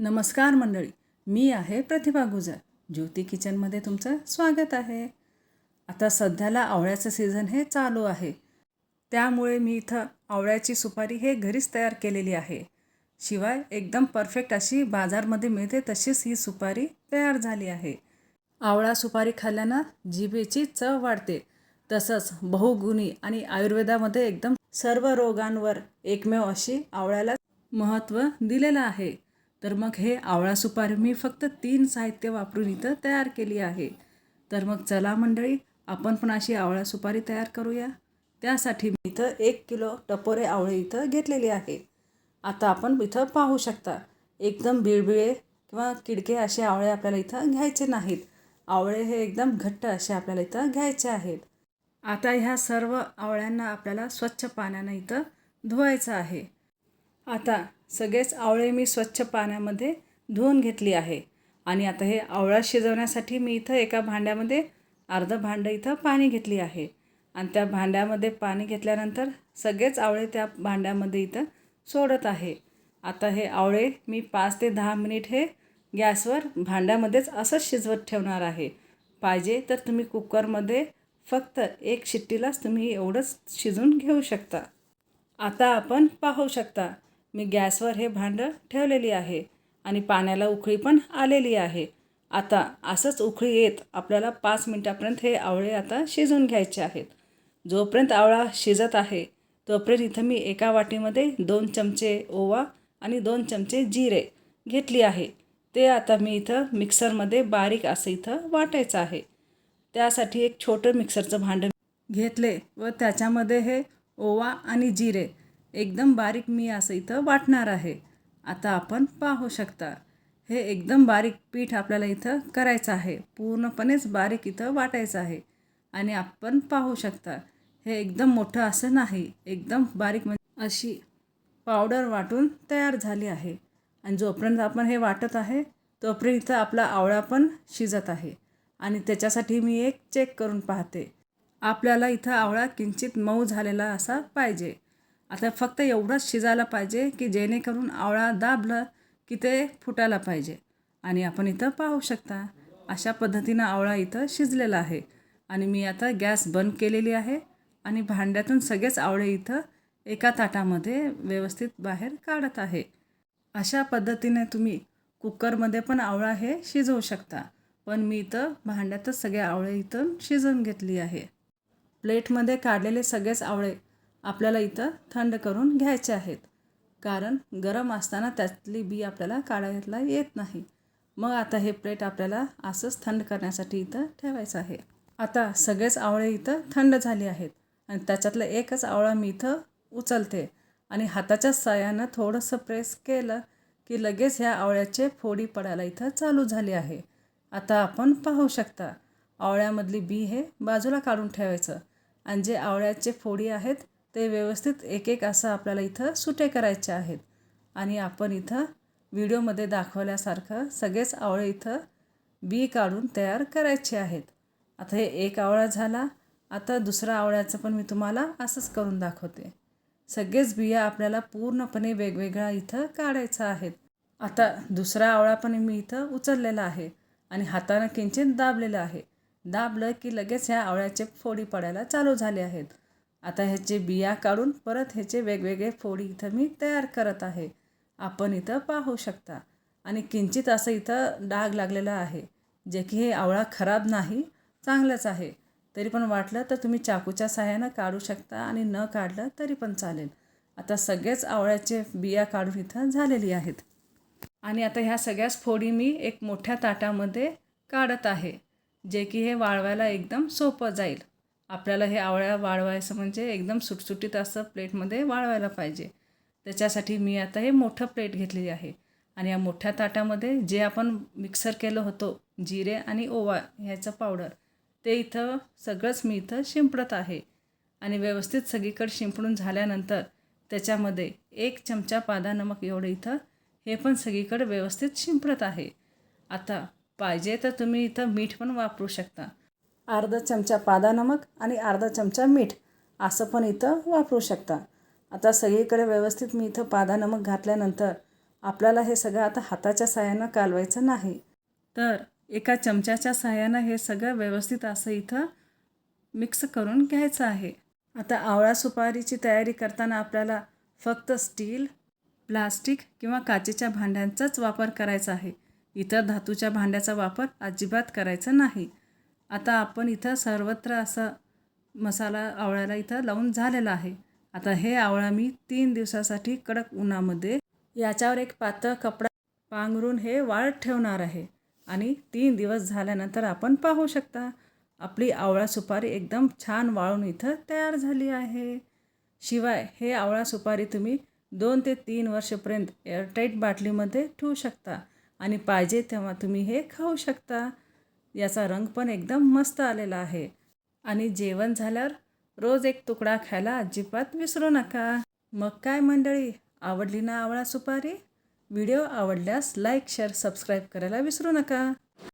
नमस्कार मंडळी मी आहे प्रतिभा गुजर. ज्योती किचनमध्ये तुमचं स्वागत आहे. आता सध्याला आवळ्याचं सीझन हे चालू आहे. त्यामुळे मी इथं आवळ्याची सुपारी हे घरीच तयार केलेली आहे. शिवाय एकदम परफेक्ट अशी बाजारमध्ये मिळते तशीच ही सुपारी तयार झाली आहे. आवळा सुपारी खाल्ल्यानं जिभेची चव वाढते. तसंच बहुगुणी आणि आयुर्वेदामध्ये एकदम सर्व रोगांवर एकमेव अशी आवळ्याला महत्त्व दिलेलं आहे. तर मग हे आवळा सुपारी मी फक्त तीन साहित्य वापरून इथं तयार केली आहे. तर मग चला मंडळी आपण पण अशी आवळा सुपारी तयार करूया. त्यासाठी मी इथं एक किलो टपोरे आवळे इथं घेतलेली आहे. आता आपण इथं पाहू शकता एकदम बिळबिळे किंवा किडके असे आवळे आपल्याला इथं घ्यायचे नाहीत. आवळे हे एकदम घट्ट असे आपल्याला इथं घ्यायचे आहेत. आता ह्या सर्व आवळ्यांना आपल्याला स्वच्छ पाण्यानं इथं धुवायचं आहे. आता सगळेच आवळे मी स्वच्छ पाण्यामध्ये धुवून घेतली आहे. आणि आता हे आवळा शिजवण्यासाठी मी इथं एका भांड्यामध्ये अर्धं भांडं इथं पाणी घेतली आहे. आणि त्या भांड्यामध्ये पाणी घेतल्यानंतर सगळेच आवळे त्या भांड्यामध्ये इथं सोडत आहे. आता हे आवळे मी पाच ते दहा मिनिट हे गॅसवर भांड्यामध्येच असंच शिजवत ठेवणार आहे. पाहिजे तर तुम्ही कुकरमध्ये फक्त एक शिट्टीलाच तुम्ही एवढंच शिजून घेऊ शकता. आता आपण पाहू शकता मी गॅसवर हे भांडं ठेवलेली आहे आणि पाण्याला उकळी पण आलेली आहे. आता असंच उकळी येत आपल्याला पाच मिनटापर्यंत हे आवळे आता शिजून घ्यायचे आहेत. जोपर्यंत आवळा शिजत आहे तोपर्यंत इथं मी एका वाटीमध्ये दोन चमचे ओवा आणि दोन चमचे जिरे घेतली आहे. ते आता मी इथं मिक्सरमध्ये बारीक असं इथं वाटायचं आहे. त्यासाठी एक छोटं मिक्सरचं भांडं घेतले व त्याच्यामध्ये हे ओवा आणि जिरे एकदम बारीक मी असं इथं वाटणार आहे. आता आपण पाहू शकता. हे एकदम बारीक पीठ आपल्याला इथं करायचं आहे. पूर्णपणेच बारीक इथं वाटायचं आहे. आणि आपण पाहू शकता. हे एकदम मोठं असं नाही. एकदम बारीक म्हणजे अशी पावडर वाटून तयार झाली आहे. आणि जोपर्यंत आपण हे वाटत आहे तोपर्यंत इथं आपला आवळा पण शिजत आहे. आणि त्याच्यासाठी मी एक चेक करून पाहते. आपल्याला इथं आवळा किंचित मऊ झालेला असा पाहिजे. आता फक्त एवढंच शिजायला पाहिजे की जेणेकरून आवळा दाबलं की ते फुटायला पाहिजे. आणि आपण इथं पाहू शकता अशा पद्धतीनं आवळा इथं शिजलेला आहे. आणि मी आता गॅस बंद केलेली आहे आणि भांड्यातून सगळेच आवळे इथं एका ताटामध्ये व्यवस्थित बाहेर काढत आहे. अशा पद्धतीने तुम्ही कुकरमध्ये पण आवळा हे शिजवू शकता. पण मी इथं भांड्यातच सगळे आवळे इथं शिजवून घेतली आहे. प्लेटमध्ये काढलेले सगळेच आवळे आपल्याला इथं थंड करून घ्यायचे आहेत. कारण गरम असताना त्यातली बी आपल्याला काढायला येत नाही. मग आता हे प्लेट आपल्याला असंच थंड करण्यासाठी इथं ठेवायचं आहे. आता सगळेच आवळे इथं थंड झाले आहेत. आणि त्याच्यातलं एकच आवळा मी इथं उचलते. आणि हाताच्या साह्यानं थोडंसं प्रेस केलं की लगेच ह्या आवळ्याचे फोडी पडायला इथं चालू झाली आहे. आता आपण पाहू शकता आवळ्यामधली बी हे बाजूला काढून ठेवायचं. आणि जे आवळ्याचे फोडी आहेत ते व्यवस्थित एक एक असं आपल्याला इथं सुटे करायचे आहेत. आणि आपण इथं व्हिडिओमध्ये दाखवल्यासारखं सगळेच आवळे इथं बी काढून तयार करायचे आहेत. आता हे एक आवळा झाला. आता दुसरा आवळ्याचं पण मी तुम्हाला असंच करून दाखवते. सगळेच बिया आपल्याला पूर्णपणे वेगवेगळ्या इथं काढायचं आहेत. आता दुसरा आवळा पण मी इथं उचललेला आहे आणि हातानं किंचित दाबलेलं आहे. दाबलं की लगेच ह्या आवळ्याचे फोडी पडायला चालू झाले आहेत. आता ह्याचे बिया काढून परत ह्याचे वेगवेगळे फोडी इथं मी तयार करत आहे. आपण इथं पाहू शकता. आणि किंचित असं इथं डाग लागलेला आहे जे की हे आवळा खराब नाही चांगलंच आहे. तरी पण वाटलं तर तुम्ही चाकूच्या साह्यानं काढू शकता आणि न काढलं तरी पण चालेल. आता सगळेच आवळ्याचे बिया काढून इथं झालेली आहेत. आणि आता ह्या सगळ्याच फोडी मी एक मोठ्या ताटामध्ये काढत आहे जे की हे वाळवायला एकदम सोपं जाईल. आपल्याला हे आवळ्या वाळवायचं म्हणजे एकदम सुटसुटीत असं प्लेटमध्ये वाळवायला पाहिजे. त्याच्यासाठी मी आता हे मोठं प्लेट घेतलेली आहे. आणि या मोठ्या ताटामध्ये जे आपण मिक्सर केलं होतो जिरे आणि ओवा ह्याचं पावडर ते इथं सगळंच मी इथं शिंपडत आहे. आणि व्यवस्थित सगळीकडे शिंपडून झाल्यानंतर त्याच्यामध्ये एक चमचा पादा नमक एवढं इथं हे पण सगळीकडे व्यवस्थित शिंपडत आहे. आता पाहिजे तर तुम्ही इथं मीठ पण वापरू शकता. अर्धा चमचा पादा नमक आणि अर्धा चमचा मीठ असं पण इथं वापरू शकता. आता सगळीकडे व्यवस्थित मी इथं पादा नमक घातल्यानंतर आपल्याला हे सगळं आता हाताच्या साह्यानं कालवायचं नाही. तर एका चमच्याच्या साह्यानं हे सगळं व्यवस्थित असं इथं मिक्स करून घ्यायचं आहे. आता आवळा सुपारीची तयारी करताना आपल्याला फक्त स्टील प्लास्टिक किंवा काचेच्या भांड्यांचाच वापर करायचा आहे. इतर धातूच्या भांड्याचा वापर अजिबात करायचा नाही. आता आपण इथं सर्वत्र असं मसाला आवळ्याला इथं लावून झालेला आहे. आता हे आवळा मी तीन दिवसासाठी कडक उन्हामध्ये याच्यावर एक पातळ कपडा पांघरून हे वाळत ठेवणार आहे. आणि तीन दिवस झाल्यानंतर आपण पाहू शकता आपली आवळा सुपारी एकदम छान वाळून इथं तयार झाली आहे. शिवाय हे आवळा सुपारी तुम्ही दोन ते तीन वर्षपर्यंत एअरटाईट बाटलीमध्ये ठेवू शकता आणि पाहिजे तेव्हा तुम्ही हे खाऊ शकता. याचा रंग पण एकदम मस्त आलेला आहे. आणि जेवण झाल्यावर रोज एक तुकडा खायला अजिबात विसरू नका. मग काय मंडळी? आवडली ना आवळा सुपारी? व्हिडिओ आवडल्यास लाईक शेअर सबस्क्राईब करायला विसरू नका.